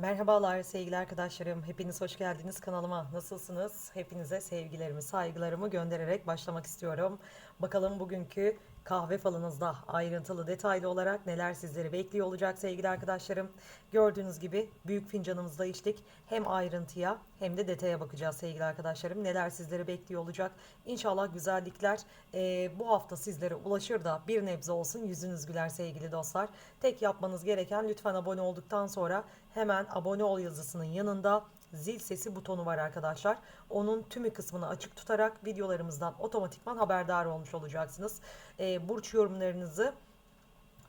Merhabalar sevgili arkadaşlarım. Hepiniz hoş geldiniz kanalıma. Nasılsınız? Hepinize sevgilerimi, saygılarımı göndererek başlamak istiyorum. Bakalım bugünkü kahve falınızda ayrıntılı, detaylı olarak neler sizleri bekliyor olacak sevgili arkadaşlarım. Gördüğünüz gibi büyük fincanımızda içtik. Hem ayrıntıya hem de detaya bakacağız sevgili arkadaşlarım. Neler sizleri bekliyor olacak. İnşallah güzellikler eee, bu hafta sizlere ulaşır da bir nebze olsun yüzünüz güler sevgili dostlar. Tek yapmanız gereken lütfen abone olduktan sonra hemen abone ol yazısının yanında zil sesi butonu var arkadaşlar. Onun tümü kısmını açık tutarak videolarımızdan otomatikman haberdar olmuş olacaksınız. Ee, burç yorumlarınızı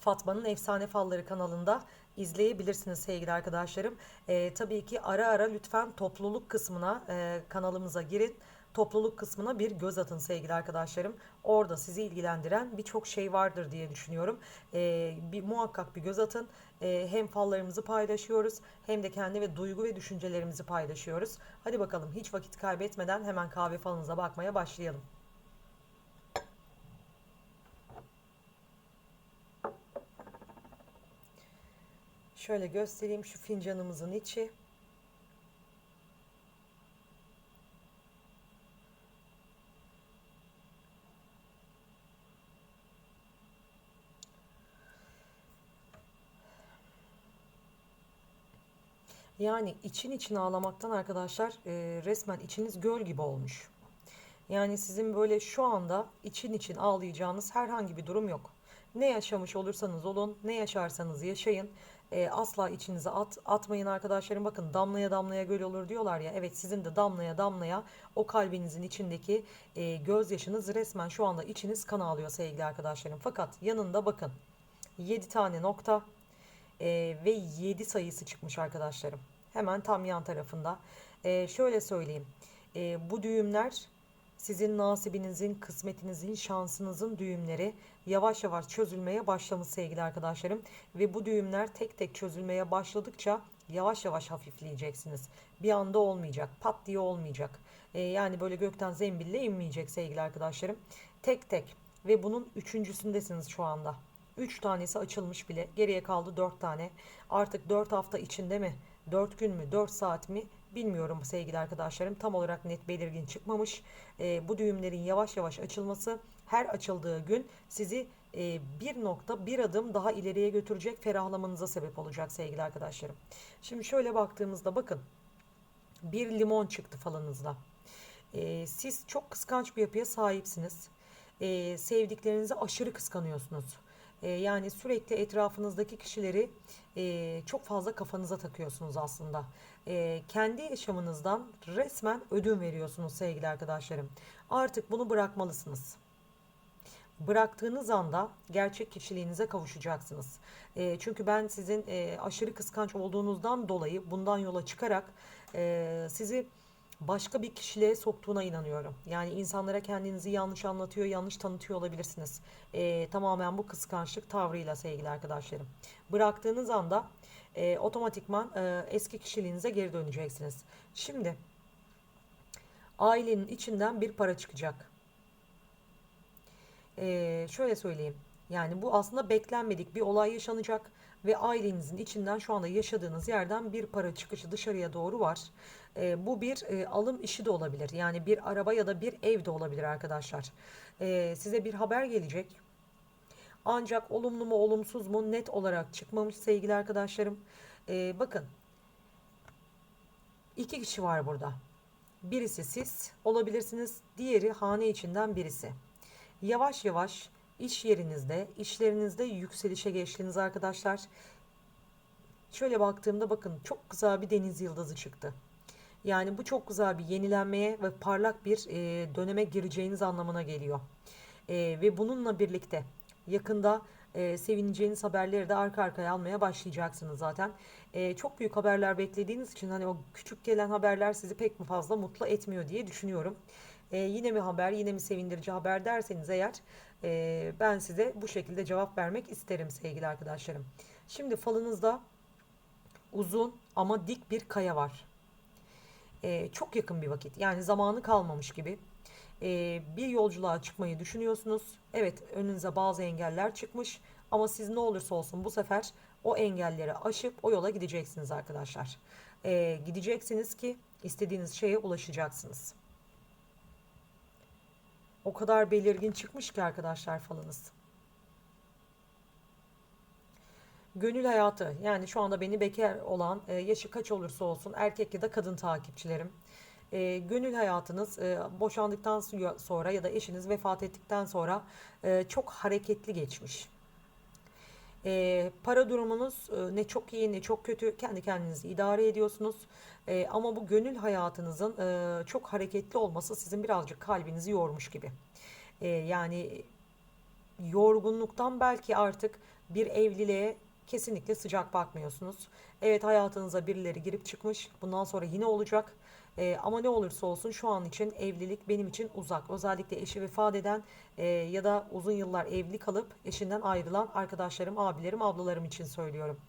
Fatma'nın Efsane Falları kanalında izleyebilirsiniz sevgili arkadaşlarım. Ee, tabii ki ara ara lütfen topluluk kısmına e, kanalımıza girin. Topluluk kısmına bir göz atın sevgili arkadaşlarım. Orada sizi ilgilendiren birçok şey vardır diye düşünüyorum. Ee, bir muhakkak bir göz atın. Ee, hem fallarımızı paylaşıyoruz hem de kendi ve duygu ve düşüncelerimizi paylaşıyoruz. Hadi bakalım hiç vakit kaybetmeden hemen kahve falınıza bakmaya başlayalım. Şöyle göstereyim şu fincanımızın içi. Yani için için ağlamaktan arkadaşlar e, resmen içiniz göl gibi olmuş. Yani sizin böyle şu anda için için ağlayacağınız herhangi bir durum yok. Ne yaşamış olursanız olun, ne yaşarsanız yaşayın. e, asla içinize at, atmayın arkadaşlarım. Bakın damlaya damlaya göl olur diyorlar ya. Evet sizin de damlaya damlaya o kalbinizin içindeki e, gözyaşınız resmen şu anda içiniz kan ağlıyor sevgili arkadaşlarım. Fakat yanında bakın 7 tane nokta e, ve 7 sayısı çıkmış arkadaşlarım. Hemen tam yan tarafında. E, şöyle söyleyeyim. E, bu düğümler sizin nasibinizin, kısmetinizin, şansınızın düğümleri yavaş yavaş çözülmeye başlamış sevgili arkadaşlarım. Ve bu düğümler tek tek çözülmeye başladıkça yavaş yavaş hafifleyeceksiniz. Bir anda olmayacak, pat diye olmayacak. E, yani böyle gökten zembille inmeyecek sevgili arkadaşlarım. Tek tek ve bunun üçüncüsündesiniz şu anda. 3 tanesi açılmış bile. Geriye kaldı 4 tane. Artık 4 hafta içinde mi? 4 gün mü? 4 saat mi? Bilmiyorum sevgili arkadaşlarım. Tam olarak net belirgin çıkmamış. Ee, bu düğümlerin yavaş yavaş açılması her açıldığı gün sizi e, bir nokta bir adım daha ileriye götürecek ferahlamanıza sebep olacak sevgili arkadaşlarım. Şimdi şöyle baktığımızda bakın bir limon çıktı falınızda. Ee, siz çok kıskanç bir yapıya sahipsiniz. Ee, sevdiklerinizi aşırı kıskanıyorsunuz. Ee, yani sürekli etrafınızdaki kişileri e, çok fazla kafanıza takıyorsunuz aslında. Ee, kendi yaşamınızdan resmen ödün veriyorsunuz sevgili arkadaşlarım. Artık bunu bırakmalısınız. Bıraktığınız anda gerçek kişiliğinize kavuşacaksınız. E, çünkü ben sizin e, aşırı kıskanç olduğunuzdan dolayı bundan yola çıkarak e, sizi başka bir kişiliğe soktuğuna inanıyorum. Yani insanlara kendinizi yanlış anlatıyor, yanlış tanıtıyor olabilirsiniz. E, tamamen bu kıskançlık tavrıyla sevgili arkadaşlarım. Bıraktığınız anda e, otomatikman e, eski kişiliğinize geri döneceksiniz. Şimdi ailenin içinden bir para çıkacak. Ee, şöyle söyleyeyim. Yani bu aslında beklenmedik bir olay yaşanacak ve ailenizin içinden şu anda yaşadığınız yerden bir para çıkışı dışarıya doğru var. Ee, bu bir e, alım işi de olabilir. Yani bir araba ya da bir ev de olabilir arkadaşlar. Ee, size bir haber gelecek. Ancak olumlu mu olumsuz mu net olarak çıkmamış sevgili arkadaşlarım. Ee, bakın iki kişi var burada. Birisi siz olabilirsiniz, diğeri hane içinden birisi. Yavaş yavaş iş yerinizde, işlerinizde yükselişe geçtiniz arkadaşlar. Şöyle baktığımda bakın çok güzel bir deniz yıldızı çıktı. Yani bu çok güzel bir yenilenmeye ve parlak bir e, döneme gireceğiniz anlamına geliyor. E, ve bununla birlikte yakında e, sevineceğiniz haberleri de arka arkaya almaya başlayacaksınız zaten. E, çok büyük haberler beklediğiniz için hani o küçük gelen haberler sizi pek mi fazla mutlu etmiyor diye düşünüyorum. E, yine mi haber, yine mi sevindirici haber derseniz eğer e, ben size bu şekilde cevap vermek isterim sevgili arkadaşlarım. Şimdi falınızda uzun ama dik bir kaya var. E, çok yakın bir vakit yani zamanı kalmamış gibi. E, bir yolculuğa çıkmayı düşünüyorsunuz. Evet önünüze bazı engeller çıkmış ama siz ne olursa olsun bu sefer o engelleri aşıp o yola gideceksiniz arkadaşlar. Ee, gideceksiniz ki istediğiniz şeye ulaşacaksınız. O kadar belirgin çıkmış ki arkadaşlar falınız. Gönül hayatı yani şu anda beni bekar olan e, yaşı kaç olursa olsun erkek ya da kadın takipçilerim. E, gönül hayatınız e, boşandıktan sonra ya da eşiniz vefat ettikten sonra e, çok hareketli geçmiş. E, para durumunuz e, ne çok iyi ne çok kötü kendi kendinizi idare ediyorsunuz. E, ama bu gönül hayatınızın e, çok hareketli olması sizin birazcık kalbinizi yormuş gibi. E, yani yorgunluktan belki artık bir evliliğe kesinlikle sıcak bakmıyorsunuz. Evet hayatınıza birileri girip çıkmış. Bundan sonra yine olacak. Ee, ama ne olursa olsun şu an için evlilik benim için uzak. Özellikle eşi vefat eden e, ya da uzun yıllar evli kalıp eşinden ayrılan arkadaşlarım, abilerim, ablalarım için söylüyorum.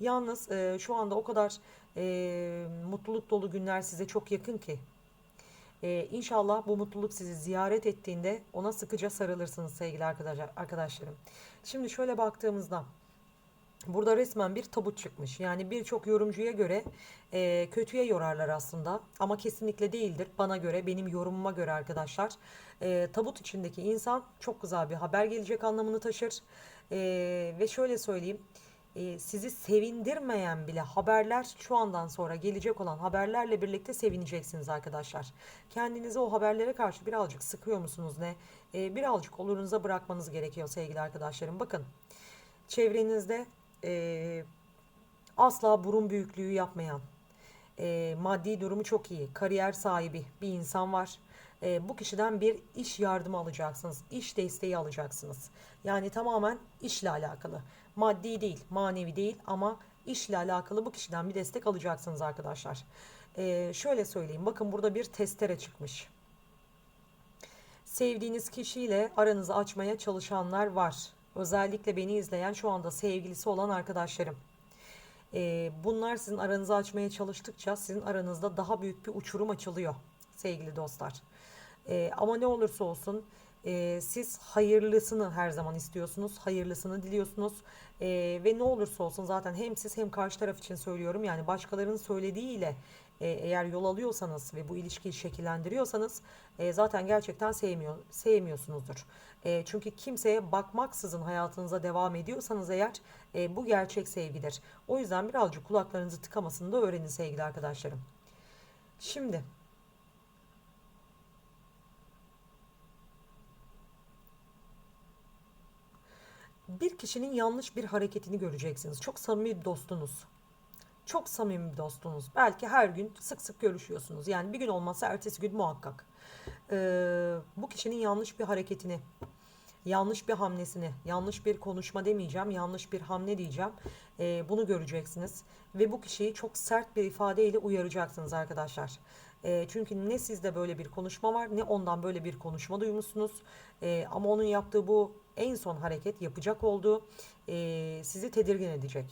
Yalnız e, şu anda o kadar e, mutluluk dolu günler size çok yakın ki. E, inşallah bu mutluluk sizi ziyaret ettiğinde ona sıkıca sarılırsınız sevgili arkadaşlar, arkadaşlarım. Şimdi şöyle baktığımızda Burada resmen bir tabut çıkmış. Yani birçok yorumcuya göre e, kötüye yorarlar aslında ama kesinlikle değildir. Bana göre, benim yorumuma göre arkadaşlar. E, tabut içindeki insan çok güzel bir haber gelecek anlamını taşır. E, ve şöyle söyleyeyim. E, sizi sevindirmeyen bile haberler şu andan sonra gelecek olan haberlerle birlikte sevineceksiniz arkadaşlar. Kendinizi o haberlere karşı birazcık sıkıyor musunuz ne? E, birazcık olurunuza bırakmanız gerekiyor sevgili arkadaşlarım. Bakın çevrenizde e, asla burun büyüklüğü yapmayan, e, maddi durumu çok iyi, kariyer sahibi bir insan var. E, bu kişiden bir iş yardımı alacaksınız, iş desteği alacaksınız. Yani tamamen işle alakalı. Maddi değil, manevi değil ama işle alakalı bu kişiden bir destek alacaksınız arkadaşlar. E, şöyle söyleyeyim, bakın burada bir testere çıkmış. Sevdiğiniz kişiyle aranızı açmaya çalışanlar var. Özellikle beni izleyen şu anda sevgilisi olan arkadaşlarım. Ee, bunlar sizin aranızı açmaya çalıştıkça sizin aranızda daha büyük bir uçurum açılıyor sevgili dostlar. Ee, ama ne olursa olsun e, siz hayırlısını her zaman istiyorsunuz. Hayırlısını diliyorsunuz. E, ve ne olursa olsun zaten hem siz hem karşı taraf için söylüyorum. Yani başkalarının söylediğiyle e, eğer yol alıyorsanız ve bu ilişkiyi şekillendiriyorsanız e, zaten gerçekten sevmiyor sevmiyorsunuzdur. E, çünkü kimseye bakmaksızın hayatınıza devam ediyorsanız eğer e, bu gerçek sevgidir. O yüzden birazcık kulaklarınızı tıkamasını da öğrenin sevgili arkadaşlarım. Şimdi bir kişinin yanlış bir hareketini göreceksiniz. Çok samimi bir dostunuz. Çok samimi bir dostunuz. Belki her gün sık sık görüşüyorsunuz. Yani bir gün olmazsa ertesi gün muhakkak. Ee, bu kişinin yanlış bir hareketini, yanlış bir hamlesini, yanlış bir konuşma demeyeceğim, yanlış bir hamle diyeceğim. Ee, bunu göreceksiniz. Ve bu kişiyi çok sert bir ifadeyle uyaracaksınız arkadaşlar. E, çünkü ne sizde böyle bir konuşma var ne ondan böyle bir konuşma duymuşsunuz. E, ama onun yaptığı bu en son hareket yapacak olduğu e, sizi tedirgin edecek.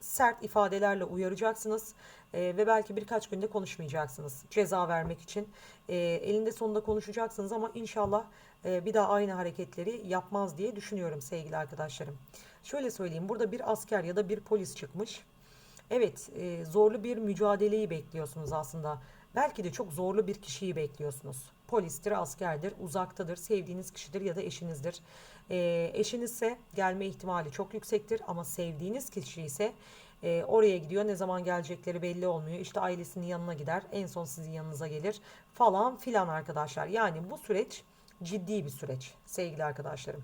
Sert ifadelerle uyaracaksınız e, ve belki birkaç günde konuşmayacaksınız ceza vermek için. E, elinde sonunda konuşacaksınız ama inşallah e, bir daha aynı hareketleri yapmaz diye düşünüyorum sevgili arkadaşlarım. Şöyle söyleyeyim burada bir asker ya da bir polis çıkmış. Evet e, zorlu bir mücadeleyi bekliyorsunuz aslında. Belki de çok zorlu bir kişiyi bekliyorsunuz. Polistir, askerdir, uzaktadır, sevdiğiniz kişidir ya da eşinizdir. E, eşinizse gelme ihtimali çok yüksektir ama sevdiğiniz kişi ise e, oraya gidiyor. Ne zaman gelecekleri belli olmuyor. İşte ailesinin yanına gider. En son sizin yanınıza gelir falan filan arkadaşlar. Yani bu süreç ciddi bir süreç sevgili arkadaşlarım.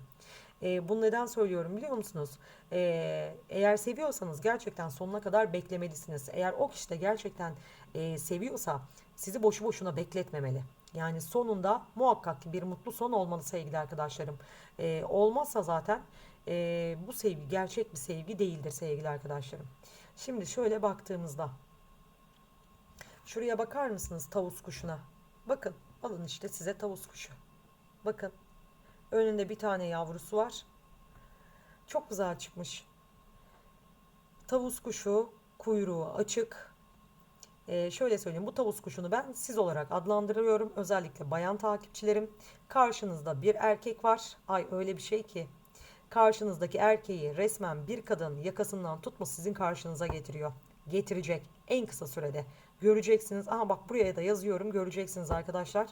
E, bunu neden söylüyorum biliyor musunuz? E, eğer seviyorsanız gerçekten sonuna kadar beklemelisiniz. Eğer o kişi de gerçekten e, seviyorsa sizi boşu boşuna bekletmemeli. Yani sonunda muhakkak ki bir mutlu son olmalı sevgili arkadaşlarım. E, olmazsa zaten e, bu sevgi gerçek bir sevgi değildir sevgili arkadaşlarım. Şimdi şöyle baktığımızda şuraya bakar mısınız tavus kuşuna? Bakın alın işte size tavus kuşu. Bakın önünde bir tane yavrusu var. Çok güzel çıkmış. Tavus kuşu kuyruğu açık ee, şöyle söyleyeyim bu tavus kuşunu ben siz olarak adlandırıyorum. Özellikle bayan takipçilerim. Karşınızda bir erkek var. Ay öyle bir şey ki. karşınızdaki erkeği resmen bir kadın yakasından tutmuş sizin karşınıza getiriyor. Getirecek en kısa sürede. Göreceksiniz. Aha bak buraya da yazıyorum. Göreceksiniz arkadaşlar.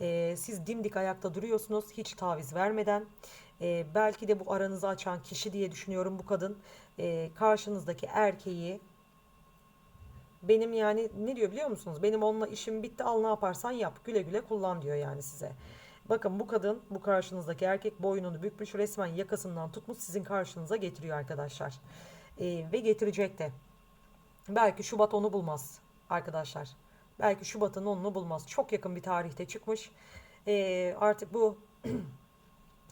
Ee, siz dimdik ayakta duruyorsunuz. Hiç taviz vermeden. Ee, belki de bu aranızı açan kişi diye düşünüyorum bu kadın. Ee, karşınızdaki erkeği benim yani ne diyor biliyor musunuz? Benim onunla işim bitti al ne yaparsan yap güle güle kullan diyor yani size. Bakın bu kadın bu karşınızdaki erkek boynunu bükmüş resmen yakasından tutmuş sizin karşınıza getiriyor arkadaşlar. Ee, ve getirecek de. Belki Şubat onu bulmaz arkadaşlar. Belki Şubat'ın onunu bulmaz. Çok yakın bir tarihte çıkmış. Ee, artık bu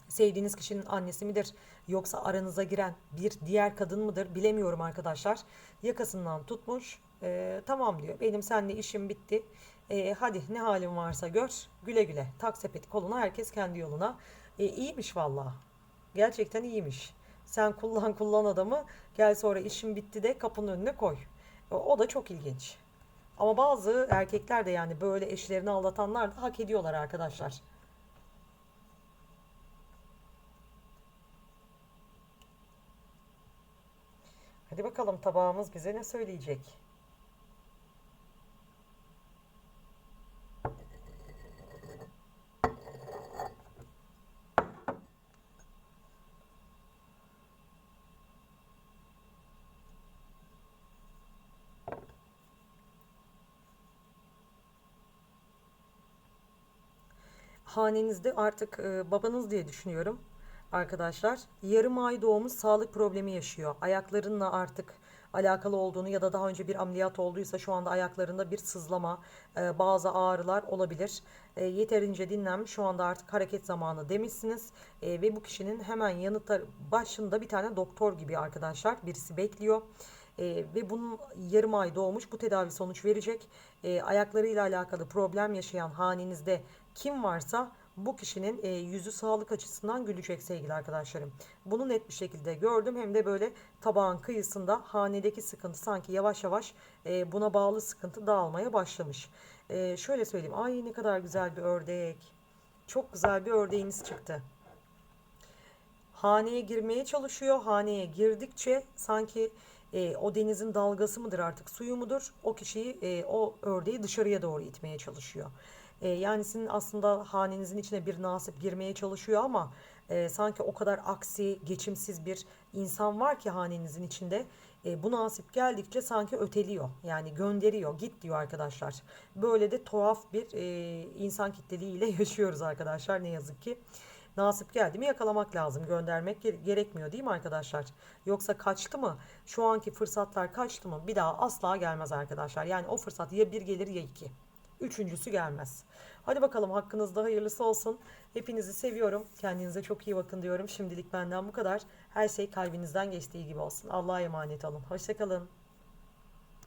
sevdiğiniz kişinin annesi midir yoksa aranıza giren bir diğer kadın mıdır bilemiyorum arkadaşlar. Yakasından tutmuş e, tamam diyor benim seninle işim bitti E, hadi ne halin varsa gör güle güle tak sepeti koluna herkes kendi yoluna. E, iyiymiş valla gerçekten iyiymiş. Sen kullan kullan adamı gel sonra işim bitti de kapının önüne koy. E, o da çok ilginç. Ama bazı erkekler de yani böyle eşlerini aldatanlar da hak ediyorlar arkadaşlar. Hadi bakalım tabağımız bize ne söyleyecek? Hanenizde artık e, babanız diye düşünüyorum arkadaşlar. Yarım ay doğmuş sağlık problemi yaşıyor. Ayaklarınla artık alakalı olduğunu ya da daha önce bir ameliyat olduysa şu anda ayaklarında bir sızlama, e, bazı ağrılar olabilir. E, yeterince dinlenmiş şu anda artık hareket zamanı demişsiniz. E, ve bu kişinin hemen yanıtlar başında bir tane doktor gibi arkadaşlar birisi bekliyor. E, ve bunun yarım ay doğmuş bu tedavi sonuç verecek. E, ayaklarıyla alakalı problem yaşayan hanenizde kim varsa bu kişinin e, yüzü sağlık açısından gülecek sevgili arkadaşlarım. Bunu net bir şekilde gördüm. Hem de böyle tabağın kıyısında hanedeki sıkıntı sanki yavaş yavaş e, buna bağlı sıkıntı dağılmaya başlamış. E, şöyle söyleyeyim. Ay ne kadar güzel bir ördek. Çok güzel bir ördeğiniz çıktı. Haneye girmeye çalışıyor. Haneye girdikçe sanki e, o denizin dalgası mıdır artık suyu mudur? O kişiyi e, o ördeği dışarıya doğru itmeye çalışıyor. E, yani sizin aslında hanenizin içine bir nasip girmeye çalışıyor ama e, sanki o kadar aksi, geçimsiz bir insan var ki hanenizin içinde. E, bu nasip geldikçe sanki öteliyor. Yani gönderiyor, git diyor arkadaşlar. Böyle de tuhaf bir e, insan kitleliğiyle yaşıyoruz arkadaşlar ne yazık ki. Nasip geldi mi yakalamak lazım. Göndermek gerekmiyor değil mi arkadaşlar? Yoksa kaçtı mı? Şu anki fırsatlar kaçtı mı? Bir daha asla gelmez arkadaşlar. Yani o fırsat ya bir gelir ya iki. Üçüncüsü gelmez. Hadi bakalım hakkınızda hayırlısı olsun. Hepinizi seviyorum. Kendinize çok iyi bakın diyorum. Şimdilik benden bu kadar. Her şey kalbinizden geçtiği gibi olsun. Allah'a emanet olun. Hoşçakalın.